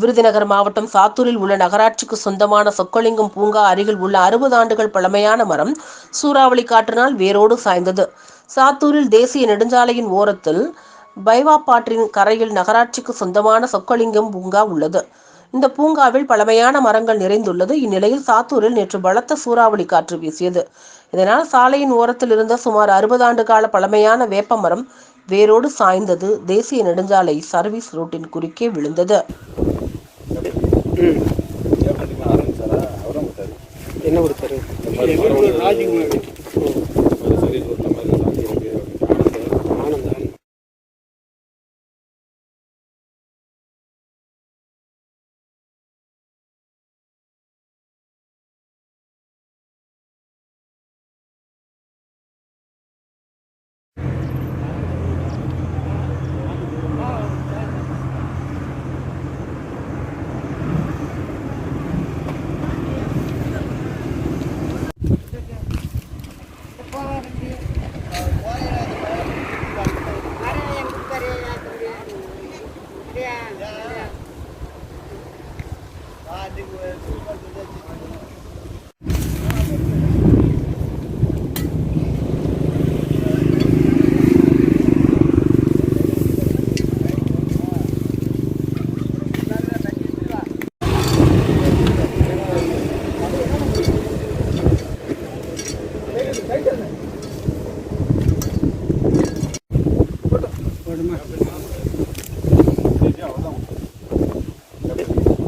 விருதுநகர் மாவட்டம் சாத்தூரில் உள்ள நகராட்சிக்கு சொந்தமான சொக்கலிங்கம் பூங்கா அருகில் உள்ள அறுபது ஆண்டுகள் பழமையான மரம் சூறாவளி காற்றினால் வேரோடு சாய்ந்தது. சாத்தூரில் தேசிய நெடுஞ்சாலையின் ஓரத்தில் பைவாப்பாற்றின் கரையில் நகராட்சிக்கு சொந்தமான சொக்கலிங்கம் பூங்கா உள்ளது. இந்த பூங்காவில் பழமையான மரங்கள் நிறைந்துள்ளது. இந்நிலையில் சாத்தூரில் நேற்று பலத்த சூறாவளி காற்று வீசியது. இதனால் சாலையின் ஓரத்தில் இருந்த சுமார் அறுபது ஆண்டு கால பழமையான வேப்ப மரம் வேரோடு சாய்ந்தது. தேசிய நெடுஞ்சாலை சர்வீஸ் ரோட்டின் குறுக்கே விழுந்தது. ம். ஆரம்பிச்சாரா? அவரும் விட்டாரு என்ன ஒரு தெரு ராஜ்குமார்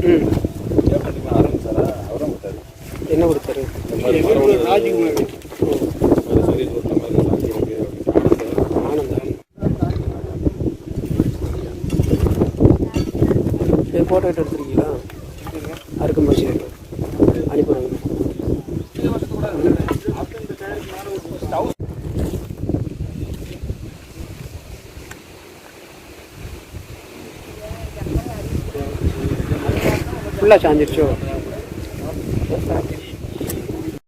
ம் ஏப்பத்துக்கு ஆரம்பிச்சாரா அவரும் விட்டாரு என்ன ஒரு தெரு? ராஜ்குமார் ஆனந்தம் இது ஃபோட்டோ எடுத்து எடுத்துருக்கீங்களா? அறுக்கும் பசி அனுப்புகிறாங்க ஃபுல்லாக சாஞ்சிருச்சோ?